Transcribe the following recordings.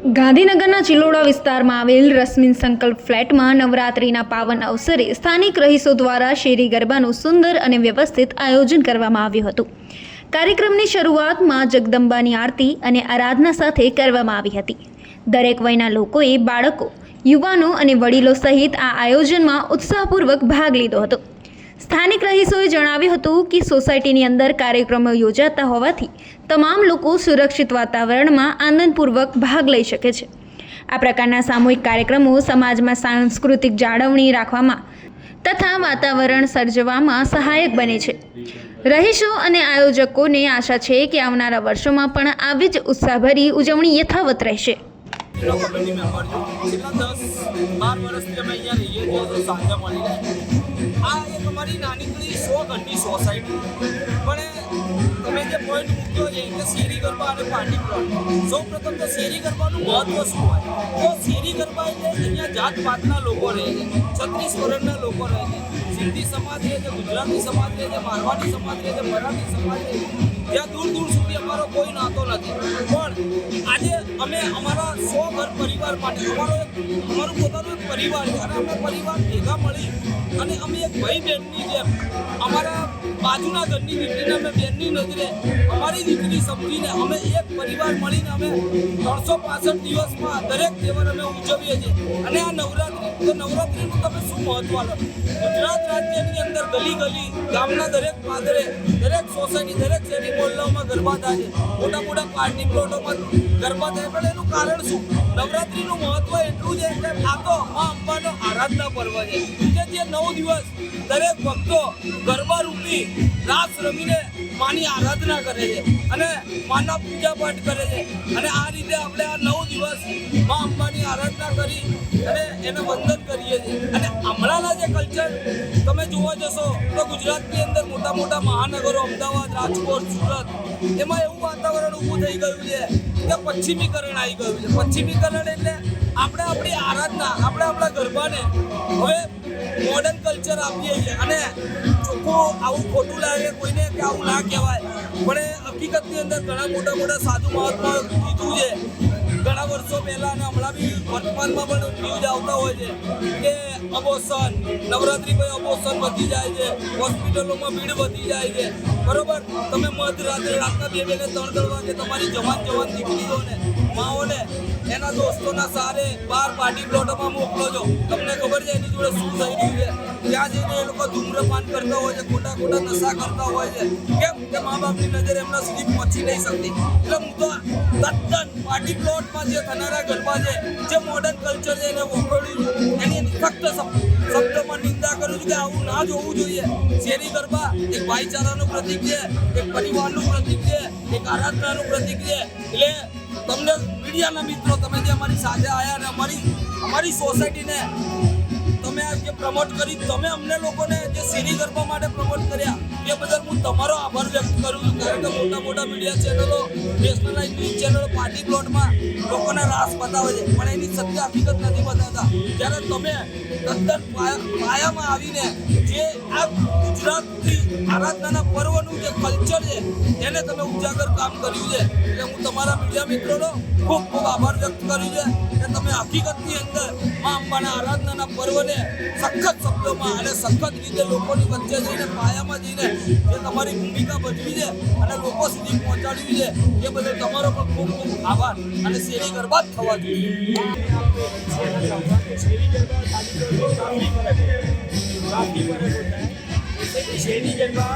ગાંધીનગરના ચિલોડા વિસ્તારમાં આવેલ રશ્મિન સંકલ્પ ફ્લેટમાં નવરાત્રિના પાવન અવસરે સ્થાનિક રહીશો દ્વારા શેરી ગરબાનું સુંદર અને વ્યવસ્થિત આયોજન કરવામાં આવ્યું હતું. કાર્યક્રમની શરૂઆતમાં જગદંબાની આરતી અને આરાધના સાથે કરવામાં આવી હતી. દરેક વયના લોકોએ બાળકો, યુવાનો અને વડીલો સહિત આ આયોજનમાં ઉત્સાહપૂર્વક ભાગ લીધો હતો. સ્થાનિક રહીશોએ જણાવ્યું હતું કે સોસાયટીની અંદર કાર્યક્રમો યોજાતા હોવાથી તમામ લોકો સુરક્ષિત વાતાવરણમાં આનંદપૂર્વક ભાગ લઈ શકે છે. આ પ્રકારના સામૂહિક કાર્યક્રમો સમાજમાં સાંસ્કૃતિક જાળવણી રાખવામાં તથા વાતાવરણ સર્જવામાં સહાયક બને છે. રહીશો અને આયોજકોને આશા છે કે આવનારા વર્ષોમાં પણ આવી જ ઉત્સાહભરી ઉજવણી યથાવત રહેશે. છેલ્લા દસ બાર વર્ષથી અમે અહીંયા રહીએ છીએ. સાંજે મળીને આ એક અમારી નાનીકડી સો ઘરની સોસાયટી પણ તમે જે પોઈન્ટ મૂક્યો છે કે શેરી ગરબા અને પાર્ટી પ્લોટ સૌ પ્રથમ તો શેરી ગરબાનું મહત્વ શું હોય? તો શેરી ગરબા એટલે અહીંયા જાત પાતના લોકો રહે છે. છત્રીસ વર્ષના લોકો રહે છે. સિંધી સમાજ રહે છે, ગુજરાતી સમાજ રહે છે, મારવાડી સમાજ રહે છે, મરાઠી સમાજ રહે છે. જ્યાં દૂર દૂર સુધી અમારો કોઈ નાતો નથી. પણ આજે અમે અમારા સો ઘર પરિવાર માટે, અમારો એક, અમારું પોતાનું એક પરિવાર છે અને અમે પરિવાર ભેગા મળી અને અમે એક ભાઈ બહેનની જેમ અમારા બાજુના ઘરની દીકરીને અમે બેનની નજરે અમારી દીકરી સમજીને અમે એક પરિવાર મળીને અમે ત્રણસો પાસઠ દિવસમાં દરેક તહેવાર અમે ઉજવીએ છીએ. અને આ નવરાત્રિ, તો નવરાત્રિનું તમે શું મહત્વ લો ગુજરાત રાજ્યની અંદર ગલી ગલી ગામના દરેક પાદરે, દરેક સોસાયટી, દરેક શેરી મોહલ્લાઓમાં ગરબા થાય છે. મોટા મોટા પાર્ટી પ્લોટોમાં ગરબા થાય પણ એનું કારણ શું? નવરાત્રિનું મહત્વ એટલું છે કે આ તો મા અંબાનો આરાધના પર્વ છે. કે જે નવ દિવસ દરેક ભક્તો ગરબા રૂપી રાસ રમીને માની આરાધના કરે છે અને માના પૂજા પાઠ કરે છે. અને આ રીતે આપણે આ નવ દિવસ મા અંબાની આરાધના કરી અને એને વંદન કરીએ છીએ. અને હમણાંના જે કલ્ચર તમે જોવા જશો તો ગુજરાતની અંદર મોટા મોટા મહાનગરો, અમદાવાદ, રાજકોટ, સુરત, એમાં એવું વાતાવરણ ઊભું થઈ ગયું છે કે પશ્ચિમીકરણ આવી ગયું છે. પશ્ચિમીકરણ એટલે આપણે આપણી આરાધના, આપણે આપણા ગરબાને હવે મોડર્ન કલ્ચર આપીએ છીએ. અને ચોખ્ખું આવું ખોટું લાગે કોઈને કે આવું ના કહેવાય. પણ એ હકીકતની અંદર ઘણા મોટા મોટા સાધુ મહાત્મા કીધું છે. ઘણા વર્ષો પહેલા અને હમણાં બી વર્તમાનમાં પણ ન્યૂઝ આવતા હોય છે કે અબોસન નવરાત્રી પછી અબોસન વધી જાય છે, હોસ્પિટલોમાં ભીડ વધી જાય છે. બરોબર? તમે મધરાત્રે રાતના બે બે ને ત્રણ ત્રણ વાગે તમારી જવાન જવાન દીકરીઓને, માઓને એના દોસ્તોના સારે બહાર પાર્ટી પ્લોટોમાં મોકલો છો. તમને ખબર છે, એની જોડે શું થઈ રહ્યું છે? ત્યાં જઈને એ લોકો ધૂમ્રપાન કરતા હોય છે, ખોટા ખોટા નશા કરતા હોય છે. કેમ કે મા બાપની નજર એમના સુધી પહોંચી નહીં શકતી. એટલે હું તો તદ્દન પાર્ટી પ્લોટમાં જે થનારા ગરબા છે, જે મોડર્ન કલ્ચર છે, એને વખોડ્યું એની ફક્ત શબ્દમાં નિંદા કરું છું કે આવું ના જોવું જોઈએ. શેરી ગરબા એક ભાઈચારાનું પ્રતીક છે, એક પરિવારનું પ્રતીક છે, એક આરાધનાનું પ્રતીક છે. એટલે તમને મીડિયાના મિત્રો તમે જે અમારી સાથે આવ્યા અને અમારી અમારી સોસાયટીને તમે આ જે પ્રમોટ કરી, તમે અમને લોકોને જે સિરી ગરબા માટે પ્રમોટ કર્યા, એ બદલ હું તમારો આભાર વ્યક્ત કરું છું. કારણ કે મોટા મોટા મીડિયા ચેનલો નેશનલાઇઝ ન્યૂઝ ચેનલ પાર્ટી પ્લોટમાં લોકોને રાસ બતાવે છે. પણ એની સત્ય હકીકત નથી બતાવતા. જ્યારે તમે તદ્દન પાયા- પાયામાં આવીને જે આ ગુજરાતની આરાધનાના પર્વનું જે કલ્ચર છે, એને તમે ઉજાગર કામ કર્યું છે. એટલે હું તમારા મીડિયા મિત્રોનો ખૂબ ખૂબ આભાર વ્યક્ત કર્યું છે કે તમે હકીકતની અંદર મા અંબાના આરાધનાના પર્વને સખત શબ્દોમાં અને સખત રીતે લોકોની વચ્ચે જઈને પાયામાં જઈને જે તમારી ભૂમિકા ભજવી છે અને લોકો સુધી પહોંચાડ્યું છે એ બદલ તમારો પણ ખૂબ ખૂબ આભાર અને શેરી ગરબા જ થવા જોઈએ काफी फर्क होता है जैसे कि शेरी गरबा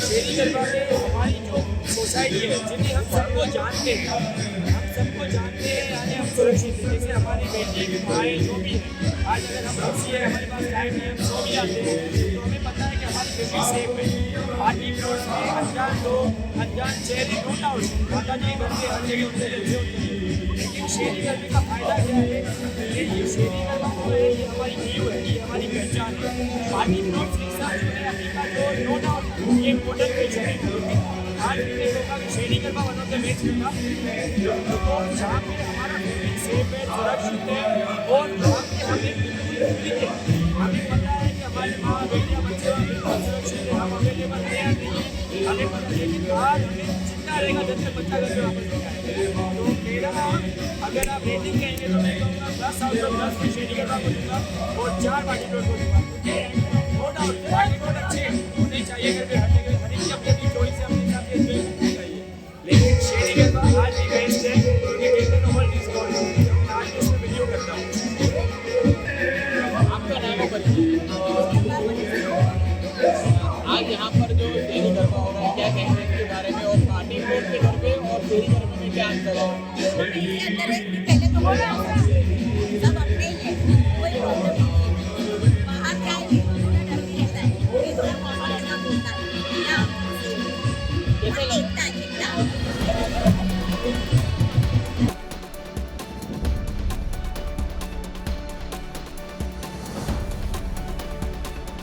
शेरी गरबा में हमारी जो सोसाइटी है जिन्हें हम सबको जानते हैं हम सबको जानते हैं यानी हम सुरक्षित हैं जैसे हमारी बेटी माएँ जो भी हैं आज हम खुशी है हमारे पास टाइम है हम सो भी आते हैं तो हमें पता है कि हमारी बेटी सेफ़ है अनजान चेहरे नो डाउट जगह उनसे होते हैं लेकिन शेरी गरबे का फ़ायदा क्या है ये शेरी गरबा जो है ये हमारी नींव ये हमारी पहचान है पार्टी नो डाउट ये मॉडर्न कल्चर लेकिन आज भी देखो कि sheri garba one of the best होगा तो हमारा अगर आप रेटिंग कहेंगे तो मैं कहूँगा दस आउट ऑफ दस में शेरी गरबा को दूंगा और चार बाटी प्लॉट को दूंगा क्योंकि नो डाउट बाटी प्लॉट अच्छे होने चाहिए घर आज यहाँ पर जो देवी गरबा हो रहा है, क्या कहते हैं इसके बारे में और पार्टी प्लेट के गरबे और देवी गरबे में क्या अंतर है? पहले तो है